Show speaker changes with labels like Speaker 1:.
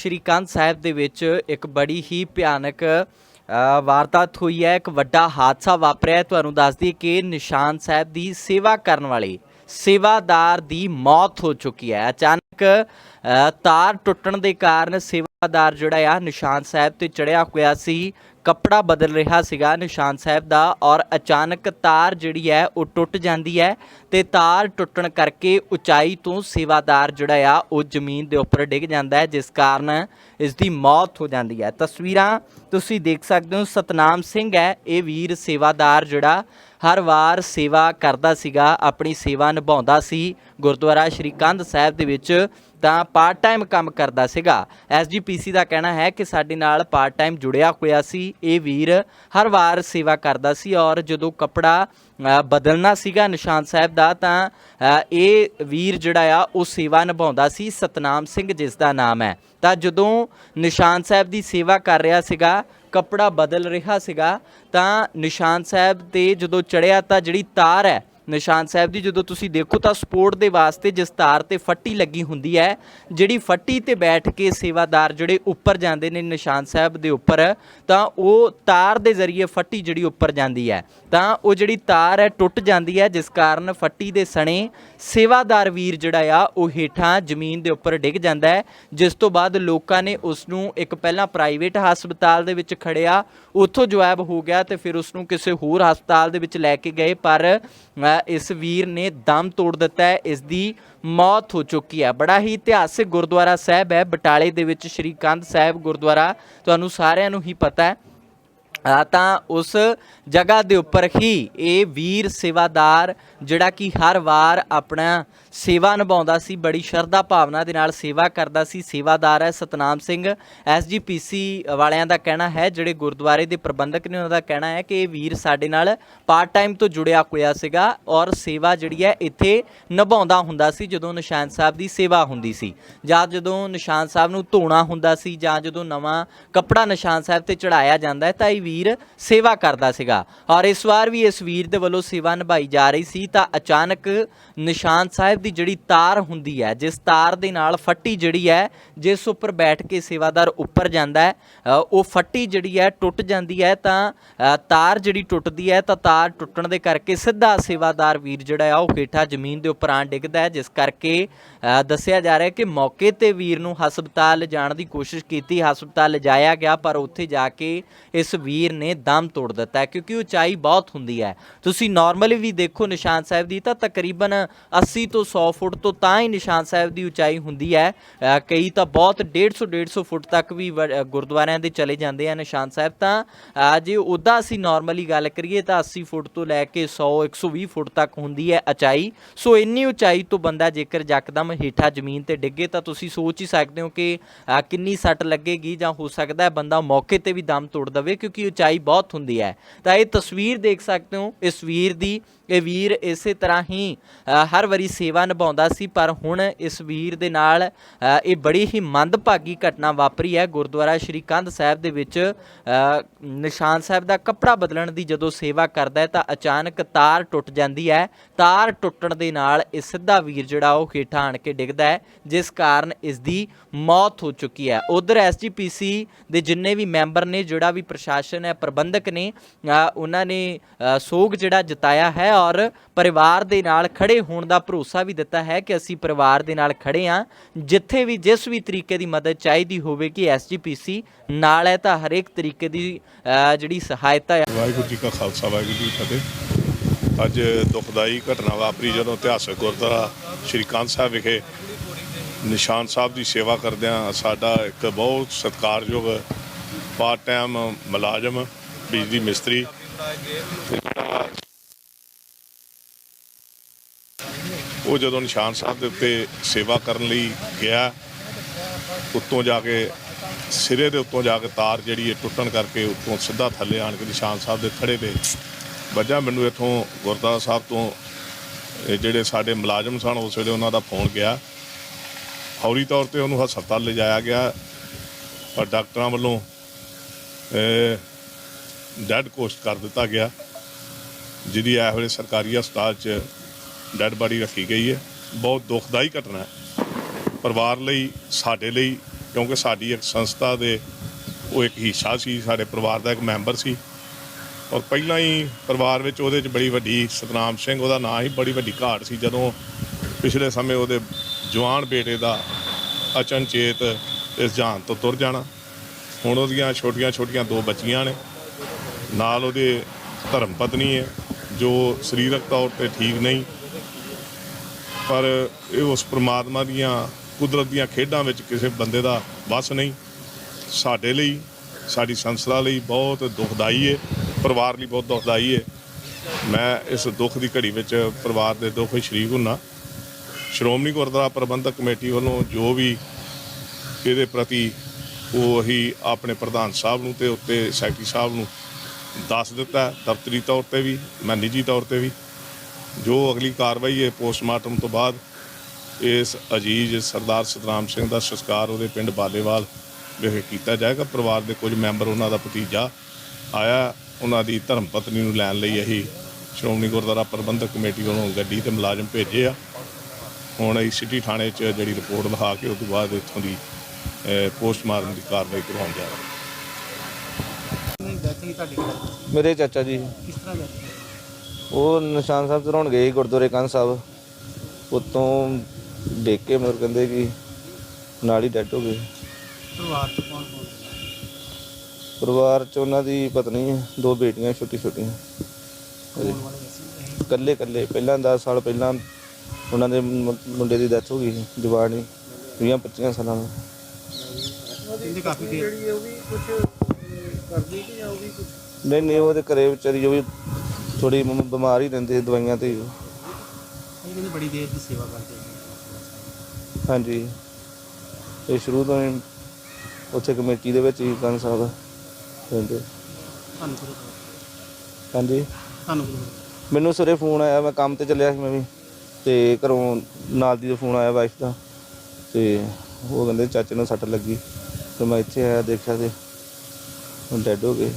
Speaker 1: ਸ਼੍ਰੀ ਕੰਧ ਸਾਹਿਬ ਦੇ ਵਿੱਚ ਇੱਕ ਬੜੀ ਹੀ ਭਿਆਨਕ ਅ, ਵਾਰਦਾਤ ਹੋਈ ਹੈ ਇੱਕ ਵੱਡਾ ਹਾਦਸਾ ਵਾਪਰਿਆ ਤੁਹਾਨੂੰ ਦੱਸ ਦਈਏ ਕਿ ਨਿਸ਼ਾਨ ਸਾਹਿਬ ਦੀ ਸੇਵਾ ਕਰਨ ਵਾਲੇ ਸੇਵਾਦਾਰ ਦੀ ਮੌਤ ਹੋ ਚੁੱਕੀ ਹੈ। ਅਚਾਨਕ ਤਾਰ ਟੁੱਟਣ ਦੇ ਕਾਰਨ ਸੇਵਾਦਾਰ ਜਿਹੜਾ ਆ ਨਿਸ਼ਾਨ ਸਾਹਿਬ ਤੇ ਚੜਿਆ ਹੋਇਆ ਸੀ। ਕੱਪੜਾ ਬਦਲ ਰਿਹਾ ਸੀਗਾ ਨਿਸ਼ਾਨ ਸਾਹਿਬ ਦਾ ਔਰ ਅਚਾਨਕ ਤਾਰ ਜਿਹੜੀ ਹੈ ਉਹ ਟੁੱਟ ਜਾਂਦੀ ਹੈ ਤੇ ਤਾਰ ਟੁੱਟਣ ਕਰਕੇ ਉਚਾਈ ਤੋਂ ਸੇਵਾਦਾਰ ਜਿਹੜਾ ਆ ਉਹ ਜ਼ਮੀਨ ਦੇ ਉੱਪਰ ਡਿੱਗ ਜਾਂਦਾ ਹੈ, ਜਿਸ ਕਾਰਨ ਇਸ ਦੀ ਮੌਤ ਹੋ ਜਾਂਦੀ ਹੈ। ਤਸਵੀਰਾਂ ਤੁਸੀਂ ਦੇਖ ਸਕਦੇ ਹੋ, ਸਤਨਾਮ ਸਿੰਘ ਹੈ, ਇਹ ਵੀਰ ਸੇਵਾਦਾਰ ਜਿਹੜਾ ਹਰ ਵਾਰ ਸੇਵਾ ਕਰਦਾ ਸੀਗਾ, ਆਪਣੀ ਸੇਵਾ ਨਿਭਾਉਂਦਾ ਸੀ। ਗੁਰਦੁਆਰਾ ਸ਼੍ਰੀ ਕੰਧ ਸਾਹਿਬ ਦੇ ਵਿੱਚ ਤਾਂ ਪਾਰਟ ਟਾਈਮ ਕੰਮ ਕਰਦਾ ਸੀਗਾ। ਐਸਜੀਪੀਸੀ ਦਾ ਕਹਿਣਾ ਹੈ ਕਿ ਸਾਡੇ ਨਾਲ ਪਾਰਟ ਟਾਈਮ ਜੁੜਿਆ ਹੋਇਆ ਸੀ। ਇਹ ਵੀਰ ਹਰ ਵਾਰ ਸੇਵਾ ਕਰਦਾ ਸੀ ਔਰ ਜਦੋਂ ਕੱਪੜਾ ਬਦਲਣਾ ਸੀਗਾ ਨਿਸ਼ਾਨ ਸਾਹਿਬ ਦਾ, ਤਾਂ ਇਹ ਵੀਰ ਜਿਹੜਾ ਆ, ਉਹ ਸੇਵਾ ਨਿਭਾਉਂਦਾ ਸੀ, ਸਤਨਾਮ ਸਿੰਘ ਜਿਸ ਦਾ ਨਾਮ ਹੈ। ਤਾਂ ਜਦੋਂ ਨਿਸ਼ਾਨ ਸਾਹਿਬ ਦੀ ਸੇਵਾ ਕਰ ਰਿਹਾ ਸੀਗਾ, ਕੱਪੜਾ ਬਦਲ ਰਿਹਾ ਸੀਗਾ, ਤਾਂ ਨਿਸ਼ਾਨ ਸਾਹਿਬ ਤੇ ਜਦੋਂ ਚੜਿਆ ਤਾਂ ਜਿਹੜੀ ਤਾਰ ਹੈ ਨਿਸ਼ਾਨ ਸਾਹਿਬ ਦੀ ਜਦੋਂ ਤੁਸੀਂ ਦੇਖੋ ਤਾਂ ਸਪੋਰਟ ਦੇ ਵਾਸਤੇ ਜਿਸ ਤਾਰ ਤੇ ਫੱਟੀ ਲੱਗੀ ਹੁੰਦੀ ਹੈ। ਜਿਹੜੀ ਫੱਟੀ ਤੇ ਬੈਠ ਕੇ ਸੇਵਾਦਾਰ ਜਿਹੜੇ ਉੱਪਰ ਜਾਂਦੇ ਨੇ ਨਿਸ਼ਾਨ ਸਾਹਿਬ ਦੇ ਉੱਪਰ, ਤਾਂ ਉਹ ਤਾਰ ਦੇ ਜ਼ਰੀਏ ਫੱਟੀ ਜਿਹੜੀ ਉੱਪਰ ਜਾਂਦੀ ਹੈ। ਤਾਂ ਉਹ ਜਿਹੜੀ ਤਾਰ ਹੈ, ਟੁੱਟ ਜਾਂਦੀ ਹੈ, ਜਿਸ ਕਾਰਨ ਫੱਟੀ ਦੇ ਸਣੇ ਸੇਵਾਦਾਰ ਵੀਰ ਜਿਹੜਾ ਆ, ਉਹ ਹੇਠਾਂ ਜ਼ਮੀਨ ਦੇ ਉੱਪਰ ਡਿੱਗ ਜਾਂਦਾ ਹੈ। ਜਿਸ ਤੋਂ ਬਾਅਦ ਲੋਕਾਂ ਨੇ ਉਸ ਨੂੰ ਇੱਕ ਪਹਿਲਾਂ ਪ੍ਰਾਈਵੇਟ ਹਸਪਤਾਲ ਦੇ ਵਿੱਚ ਖੜਿਆ। ਉੱਥੋਂ ਜਵਾਬ ਹੋ ਗਿਆ ਤੇ ਫਿਰ ਉਸ ਨੂੰ ਕਿਸੇ ਹੋਰ ਹਸਪਤਾਲ ਦੇ ਵਿੱਚ ਲੈ ਕੇ ਗਏ, ਪਰ ਇਸ ਵੀਰ ਨੇ ਦਮ ਤੋੜ ਦਿੱਤਾ ਹੈ, ਇਸ ਦੀ ਮੌਤ ਹੋ ਚੁੱਕੀ ਹੈ। ਬੜਾ ਹੀ ਇਤਿਹਾਸਿਕ ਗੁਰਦੁਆਰਾ ਸਾਹਿਬ ਹੈ, ਬਟਾਲੇ ਦੇ ਵਿੱਚ ਸ਼੍ਰੀ ਕੰਧ ਸਾਹਿਬ ਗੁਰਦੁਆਰਾ, ਤੁਹਾਨੂੰ ਸਾਰਿਆਂ ਨੂੰ ਹੀ ਪਤਾ ਹੈ। ਤਾਂ ਉਸ ਜਗ੍ਹਾ ਦੇ ਉੱਪਰ ਹੀ ਇਹ ਵੀਰ ਸੇਵਾਦਾਰ ਜਿਹੜਾ ਕਿ ਹਰ ਵਾਰ ਆਪਣਾ ਸੇਵਾ ਨਿਭਾਉਂਦਾ ਸੀ, ਬੜੀ ਸ਼ਰਧਾ ਭਾਵਨਾ ਦੇ ਨਾਲ ਸੇਵਾ ਕਰਦਾ ਸੀ, ਸੇਵਾਦਾਰ ਹੈ ਸਤਨਾਮ ਸਿੰਘ। ਐਸਜੀਪੀਸੀ ਵਾਲਿਆਂ ਦਾ ਕਹਿਣਾ ਹੈ, ਜਿਹੜੇ ਗੁਰਦੁਆਰੇ ਦੇ ਪ੍ਰਬੰਧਕ ਨੇ ਉਹਨਾਂ ਦਾ ਕਹਿਣਾ ਹੈ ਕਿ ਇਹ ਵੀਰ ਸਾਡੇ ਨਾਲ ਪਾਰਟ ਟਾਈਮ ਤੋਂ ਜੁੜਿਆ ਹੋਇਆ ਸੀਗਾ ਔਰ ਸੇਵਾ ਜਿਹੜੀ ਹੈ ਇੱਥੇ ਨਿਭਾਉਂਦਾ ਹੁੰਦਾ ਸੀ, ਜਦੋਂ ਨਿਸ਼ਾਨ ਸਾਹਿਬ ਦੀ ਸੇਵਾ ਹੁੰਦੀ ਸੀ। ਜਾਂ ਜਦੋਂ ਨਿਸ਼ਾਨ ਸਾਹਿਬ ਨੂੰ ਧੋਣਾ ਹੁੰਦਾ ਸੀ ਜਾਂ ਜਦੋਂ ਨਵਾਂ ਕੱਪੜਾ ਨਿਸ਼ਾਨ ਸਾਹਿਬ ਤੇ ਚੜਾਇਆ ਜਾਂਦਾ ਹੈ, ਤਾਂ ਇਹ ਵੀਰ ਸੇਵਾ ਕਰਦਾ ਸੀਗਾ। ਔਰ ਇਸ ਵਾਰ ਵੀ ਇਸ ਵੀਰ ਦੇ ਵੱਲੋਂ ਸੇਵਾ ਨਿਭਾਈ ਜਾ ਰਹੀ ਸੀ ਤਾਂ ਅਚਾਨਕ ਨਿਸ਼ਾਨ ਸਾਹਿਬ ਦੀ ਜਿਹੜੀ ਤਾਰ ਹੁੰਦੀ ਹੈ, ਜਿਸ ਤਾਰ ਦੇ ਨਾਲ ਫੱਟੀ ਜਿਹੜੀ ਹੈ, ਜਿਸ ਉੱਪਰ ਬੈਠ ਕੇ ਸੇਵਾਦਾਰ ਉੱਪਰ ਜਾਂਦਾ ਹੈ ਉਹ ਫੱਟੀ ਜਿਹੜੀ ਹੈ ਟੁੱਟ ਜਾਂਦੀ ਹੈ ਤਾਂ ਤਾਰ ਜਿਹੜੀ ਟੁੱਟਦੀ ਹੈ ਤਾਂ ਤਾਰ ਟੁੱਟਣ ਦੇ ਕਰਕੇ ਸਿੱਧਾ ਸੇਵਾਦਾਰ ਵੀਰ ਜਿਹੜਾ ਆ ਉਹ ਹੇਠਾਂ ਜ਼ਮੀਨ ਦੇ ਉੱਪਰ ਆ ਡਿੱਗਦਾ ਹੈ, ਜਿਸ ਕਰਕੇ ਦੱਸਿਆ ਜਾ ਰਿਹਾ ਹੈ ਕਿ ਮੌਕੇ ਤੇ ਵੀਰ ਨੂੰ ਹਸਪਤਾਲ ਲਿਜਾਣ ਦੀ ਕੋਸ਼ਿਸ਼ ਕੀਤੀ, ਹਸਪਤਾਲ ਲਿਜਾਇਆ ਗਿਆ, ਪਰ ਉੱਥੇ ਜਾ ਕੇ ਇਸ ਵੀਰ ਨੇ ਦਮ ਤੋੜ ਦਿੱਤਾ ਕਿਉਂਕਿ ਉਚਾਈ ਬਹੁਤ ਹੁੰਦੀ ਹੈ। ਤੁਸੀਂ ਨਾਰਮਲੀ ਵੀ ਦੇਖੋ ਨਿਸ਼ਾਨ ਸਾਹਿਬ ਦੀ ਤਾਂ ਤਕਰੀਬਨ 80 ਤੋਂ 100 ਫੁੱਟ ਤੋਂ ਤਾਂ ਹੀ ਨਿਸ਼ਾਨ ਸਾਹਿਬ ਦੀ ਉਚਾਈ ਹੁੰਦੀ ਹੈ। ਕਈ ਤਾਂ ਬਹੁਤ 150 150 ਫੁੱਟ ਤੱਕ ਵੀ ਗੁਰਦੁਆਰਿਆਂ ਦੇ ਚਲੇ ਜਾਂਦੇ ਆ ਨਿਸ਼ਾਨ ਸਾਹਿਬ ਤਾਂ। ਜੇ ਉੱਦਾਂ ਅਸੀਂ ਨਾਰਮਲੀ ਗੱਲ ਕਰੀਏ ਤਾਂ 80 ਫੁੱਟ ਤੋਂ ਲੈ ਕੇ 100 120 ਫੁੱਟ ਤੱਕ ਹੁੰਦੀ ਹੈ ਉਚਾਈ। ਸੋ ਇੰਨੀ ਉਚਾਈ ਤੋਂ ਬੰਦਾ ਜੇਕਰ ਯਕਦਮ ਹੇਠਾਂ ਜ਼ਮੀਨ ਤੇ ਡਿੱਗੇ ਤਾਂ ਤੁਸੀਂ ਸੋਚ ਹੀ ਸਕਦੇ ਹੋ ਕਿ ਕਿੰਨੀ ਸੱਟ ਲੱਗੇਗੀ ਜਾਂ ਹੋ ਸਕਦਾ ਹੈ ਬੰਦਾ ਮੌਕੇ ਤੇ ਵੀ ਦਮ ਤੋੜ ਦਵੇ ਕਿਉਂਕਿ ਉਚਾਈ ਬਹੁਤ ਹੁੰਦੀ ਹੈ। ਤਾਂ ਇਹ ਤਸਵੀਰ ਦੇਖ ਸਕਦੇ ਹੋ, ਇਸ ਵੀਰ ਦੀ। ਇਹ ਵੀਰ ਇਸੇ ਤਰ੍ਹਾਂ ਹੀ ਹਰ ਵਾਰੀ ਸੇਵਾ ਨਿਭਾਉਂਦਾ ਸੀ, ਪਰ ਹੁਣ ਇਸ ਵੀਰ ਦੇ ਨਾਲ ਇਹ ਬੜੀ ਹੀ ਮੰਦਭਾਗੀ ਘਟਨਾ ਵਾਪਰੀ ਹੈ। ਗੁਰਦੁਆਰਾ ਸ਼੍ਰੀ ਕੰਧ ਸਾਹਿਬ ਦੇ ਵਿੱਚ ਨਿਸ਼ਾਨ ਸਾਹਿਬ ਦਾ ਕੱਪੜਾ ਬਦਲਣ ਦੀ ਜਦੋਂ ਸੇਵਾ ਕਰਦਾ ਹੈ, ਤਾਂ ਅਚਾਨਕ ਤਾਰ ਟੁੱਟ ਜਾਂਦੀ ਹੈ। ਤਾਰ ਟੁੱਟਣ ਦੇ ਨਾਲ ਇਹ ਸਿੱਧਾ ਵੀਰ ਜਿਹੜਾ ਉਹ ਹੇਠਾਂ ਆਣ ਕੇ ਡਿੱਗਦਾ ਹੈ, ਜਿਸ ਕਾਰਨ ਇਸ ਦੀ ਮੌਤ ਹੋ ਚੁੱਕੀ ਹੈ। ਉਧਰ ਐਸਜੀਪੀਸੀ ਦੇ ਜਿੰਨੇ ਵੀ ਮੈਂਬਰ ਨੇ, ਜਿਹੜਾ ਵੀ ਪ੍ਰਸ਼ਾਸਨ ਹੈ ਪ੍ਰਬੰਧਕ ਨੇ ਉਹਨਾਂ ਨੇ ਸੋਗ ਜਿਹੜਾ ਜਤਾਇਆ ਹੈ ਔਰ ਪਰਿਵਾਰ ਦੇ ਨਾਲ ਖੜੇ ਹੋਣ ਦਾ ਭਰੋਸਾ ਵੀ ਦਿੱਤਾ ਹੈ ਕਿ ਅਸੀਂ ਪਰਿਵਾਰ ਦੇ ਨਾਲ ਖੜੇ ਹਾਂ। ਜਿੱਥੇ ਵੀ ਜਿਸ ਵੀ ਤਰੀਕੇ ਦੀ ਮਦਦ ਚਾਹੀਦੀ ਹੋਵੇ ਕਿ ਐਸਜੀਪੀਸੀ ਨਾਲ ਹੈ ਤਾਂ ਹਰੇਕ ਤਰੀਕੇ ਦੀ ਜਿਹੜੀ ਸਹਾਇਤਾ ਹੈ।
Speaker 2: ਵਾਹਿਗੁਰੂ ਜੀ ਕਾ ਖਾਲਸਾ, ਵਾਹਿਗੁਰੂ ਜੀ ਕੀ ਫਤਿਹ। ਅੱਜ ਦੁਖਦਾਈ ਘਟਨਾ ਵਾਪਰੀ ਜਦੋਂ ਇਤਿਹਾਸਕ ਗੁਰਦੁਆਰਾ ਸ਼੍ਰੀ ਕਾਂਤ ਸਾਹਿਬ ਵਿਖੇ ਨਿਸ਼ਾਨ ਸਾਹਿਬ ਦੀ ਸੇਵਾ ਕਰਦਿਆਂ ਸਾਡਾ ਇੱਕ ਬਹੁਤ ਸਤਿਕਾਰਯੋਗ ਪਾਰਟ ਟਾਈਮ ਮੁਲਾਜ਼ਮ ਬਿਜਲੀ ਮਿਸਤਰੀ ਤੇ ਉਹ ਜਦੋਂ ਨਿਸ਼ਾਨ ਸਾਹਿਬ ਦੇ ਉੱਤੇ ਸੇਵਾ ਕਰਨ ਲਈ ਗਿਆ, ਉੱਤੋਂ ਜਾ ਕੇ ਸਿਰੇ ਦੇ ਉੱਤੋਂ ਜਾ ਕੇ ਤਾਰ ਜਿਹੜੀ ਹੈ ਟੁੱਟਣ ਕਰਕੇ ਉੱਤੋਂ ਸਿੱਧਾ ਥੱਲੇ ਆਣ ਕੇ ਨਿਸ਼ਾਨ ਸਾਹਿਬ ਦੇ ਥੜੇ ਤੇ ਵੱਜਾ। ਮੈਨੂੰ ਇੱਥੋਂ ਗੁਰਦੁਆਰਾ ਸਾਹਿਬ ਤੋਂ ਇਹ ਜਿਹੜੇ ਸਾਡੇ ਮੁਲਾਜ਼ਮ ਸਨ, ਉਸ ਵੇਲੇ ਉਹਨਾਂ ਦਾ ਫੋਨ ਗਿਆ। ਫੌਰੀ ਤੌਰ ਤੇ ਉਹਨੂੰ ਹਸਪਤਾਲ ਲਿਜਾਇਆ ਗਿਆ, ਪਰ ਡਾਕਟਰਾਂ ਵੱਲੋਂ ਡੈਡ ਕੋਸਟ ਕਰ ਦਿੱਤਾ ਗਿਆ, ਜਿਹਦੀ ਇਸ ਵੇਲੇ ਸਰਕਾਰੀ ਹਸਪਤਾਲ 'ਚ ਡੈਡ ਬਾਡੀ ਰੱਖੀ ਗਈ ਹੈ। ਬਹੁਤ ਦੁਖਦਾਈ ਘਟਨਾ ਹੈ। ਪਰਿਵਾਰ ਲਈ, ਸਾਡੇ ਲਈ, ਕਿਉਂਕਿ ਸਾਡੀ ਇੱਕ ਸੰਸਥਾ ਦੇ ਉਹ ਇੱਕ ਹਿੱਸਾ ਸੀ, ਸਾਡੇ ਪਰਿਵਾਰ ਦਾ ਇੱਕ ਮੈਂਬਰ ਸੀ। ਔਰ ਪਹਿਲਾਂ ਹੀ ਪਰਿਵਾਰ ਵਿੱਚ ਉਹਦੇ 'ਚ ਬੜੀ ਵੱਡੀ ਸਤਨਾਮ ਸਿੰਘ, ਉਹਦਾ ਨਾਂ ਹੀ ਬੜੀ ਵੱਡੀ ਘਾਟ ਸੀ। ਜਦੋਂ ਪਿਛਲੇ ਸਮੇਂ ਉਹਦੇ ਜਵਾਨ ਬੇਟੇ ਦਾ ਅਚਨਚੇਤ ਇਸ ਜਾਨ ਤੋਂ ਤੁਰ ਜਾਣਾ ਹੁਣ ਉਹਦੀਆਂ ਛੋਟੀਆਂ ਛੋਟੀਆਂ ਦੋ ਬੱਚੀਆਂ ਨੇ। ਨਾਲ ਉਹਦੇ ਧਰਮ ਪਤਨੀ ਹੈ, ਜੋ ਸਰੀਰਕ ਤੌਰ ਤੇ ਠੀਕ ਨਹੀਂ। ਪਰ ਇਹ ਉਸ ਪ੍ਰਮਾਤਮਾ ਦੀਆਂ, ਕੁਦਰਤ ਦੀਆਂ ਖੇਡਾਂ ਵਿੱਚ ਕਿਸੇ ਬੰਦੇ ਦਾ ਵੱਸ ਨਹੀਂ। ਸਾਡੇ ਲਈ, ਸਾਡੀ ਸੰਸਥਾ ਲਈ ਬਹੁਤ ਦੁਖਦਾਈ ਹੈ, ਪਰਿਵਾਰ ਲਈ ਬਹੁਤ ਦੁਖਦਾਈ ਹੈ। ਮੈਂ ਇਸ ਦੁੱਖ ਦੀ ਘੜੀ ਵਿੱਚ ਪਰਿਵਾਰ ਦੇ ਦੁੱਖ ਵਿੱਚ ਸ਼ਰੀਕ ਹੁੰਨਾ। ਸ਼੍ਰੋਮਣੀ ਗੁਰਦੁਆਰਾ ਪ੍ਰਬੰਧਕ ਕਮੇਟੀ ਵੱਲੋਂ ਜੋ ਵੀ ਇਹਦੇ ਪ੍ਰਤੀ ਉਹ ਅਸੀਂ ਆਪਣੇ ਪ੍ਰਧਾਨ ਸਾਹਿਬ ਨੂੰ ਤੇ ਉੱਤੇ ਸੈਕਟਰੀ ਸਾਹਿਬ ਨੂੰ ਦੱਸ ਦਿੱਤਾ, ਦਫ਼ਤਰੀ ਤੌਰ ਤੇ ਵੀ, ਮੈਂ ਨਿੱਜੀ ਤੌਰ ਤੇ ਵੀ। ਜੋ ਅਗਲੀ ਕਾਰਵਾਈ ਹੈ ਪੋਸਟਮਾਰਟਮ ਤੋਂ ਬਾਅਦ ਇਸ ਅਜੀਜ਼ ਸਰਦਾਰ ਸਤਨਾਮ ਸਿੰਘ ਦਾ ਸੰਸਕਾਰ ਉਹਦੇ ਪਿੰਡ ਬਾਲੇਵਾਲ ਵਿਖੇ ਕੀਤਾ ਜਾਏਗਾ। ਪਰਿਵਾਰ ਦੇ ਕੁਝ ਮੈਂਬਰ ਉਹਨਾਂ ਦਾ ਭਤੀਜਾ ਆਇਆ, ਉਹਨਾਂ ਦੀ ਧਰਮ ਪਤਨੀ ਨੂੰ ਲੈਣ ਲਈ ਅਸੀਂ ਸ਼੍ਰੋਮਣੀ ਗੁਰਦੁਆਰਾ ਪ੍ਰਬੰਧਕ ਕਮੇਟੀ ਵੱਲੋਂ ਗੱਡੀ ਤੇ ਮੁਲਾਜ਼ਮ ਭੇਜੇ ਆ। ਹੁਣ ਅਸੀਂ ਸਿਟੀ ਥਾਣੇ 'ਚ ਜਿਹੜੀ ਰਿਪੋਰਟ ਲਿਖਾ ਕੇ ਉਸ ਤੋਂ ਬਾਅਦ ਇੱਥੋਂ ਦੀ ਪੋਸਟਮਾਰਟਮ ਦੀ ਕਾਰਵਾਈ ਕਰਵਾਉਣ ਜਾ ਰਹੇ।
Speaker 3: ਡੈਥ ਹੀ ਤੁਹਾਡੀ?
Speaker 4: ਮੇਰੇ ਚਾਚਾ ਜੀ।
Speaker 3: ਕਿਸ ਤਰ੍ਹਾਂ ਦਾ
Speaker 4: ਉਹ ਨਿਸ਼ਾਨ ਸਾਹਿਬ ਚੜਾਉਣ ਗਏ ਸੀ ਗੁਰਦੁਆਰੇ ਕੰਨ ਸਾਹਿਬ। ਉਤੋਂ ਦੇਖ ਕੇ ਮੇਰੇ ਕਹਿੰਦੇ ਕਿ ਨਾਲ ਹੀ ਡੈਡ ਹੋ ਗਏ।
Speaker 3: ਪਰਿਵਾਰ ਚ ਕੌਣ ਕੌਣ
Speaker 4: ਪਰਿਵਾਰ ਚ ਉਹਨਾਂ ਦੀ ਪਤਨੀ ਹੈ ਦੋ ਬੇਟੀਆਂ ਛੋਟੀ ਛੋਟੀਆਂ
Speaker 3: ਵਾਲੇ ਸੀ
Speaker 4: ਇਕੱਲੇ ਇਕੱਲੇ ਪਹਿਲਾਂ 10 ਸਾਲ ਪਹਿਲਾਂ ਉਹਨਾਂ ਦੇ ਮੁ- ਮੁੰਡੇ ਦੀ ਡੈਥ ਹੋ ਗਈ ਸੀ ਜਵਾਨੀ 20 25 ਸਾਲਾਂ ਦਾ
Speaker 3: ਇਹਦੇ ਕਾਫੀ ਦੇਰ
Speaker 4: ਨਹੀਂ ਨਹੀਂ ਉਹਦੇ ਘਰੇ ਵਿਚਾਰੀ ਉਹ ਵੀ ਥੋੜੀ ਬਿਮਾਰ ਹੀ ਰਹਿੰਦੇ ਸੀ ਦਵਾਈਆਂ ਤੇ। ਹੀ।
Speaker 3: ਇਹ ਕਹਿੰਦੇ ਬੜੀ ਦੇਰ ਦੀ ਸੇਵਾ ਕਰਦੇ ਨੇ
Speaker 4: ਹਾਂਜੀ। ਇਹ ਸ਼ੁਰੂ ਤੋਂ ਹੀ ਉੱਥੇ ਕਮੇਟੀ ਦੇ ਵਿੱਚ ਹੀ ਕੰਨ ਸਾਹਿਬ ਰਹਿੰਦੇ।
Speaker 3: ਤੁਹਾਨੂੰ ਗੁਰੂ
Speaker 4: ਹਾਂਜੀ।
Speaker 3: ਤੁਹਾਨੂੰ ਗੁਰੂ
Speaker 4: ਮੈਨੂੰ ਸਵੇਰੇ ਫੋਨ ਆਇਆ ਮੈਂ ਕੰਮ ਤੇ ਚੱਲਿਆ ਸੀ ਮੈਂ ਵੀ। ਤੇ ਘਰੋਂ ਨਾਲ ਦੀ ਦਾ ਫੋਨ ਆਇਆ ਵਾਈਫ ਦਾ। ਤੇ ਉਹ ਕਹਿੰਦੇ ਚਾਚੇ ਨੂੰ ਸੱਟ ਲੱਗੀ। ਤੇ ਮੈਂ ਇੱਥੇ ਆਇਆ ਦੇਖਿਆ ਤੇ ਹੁਣ ਡੈਡ ਹੋ ਗਏ।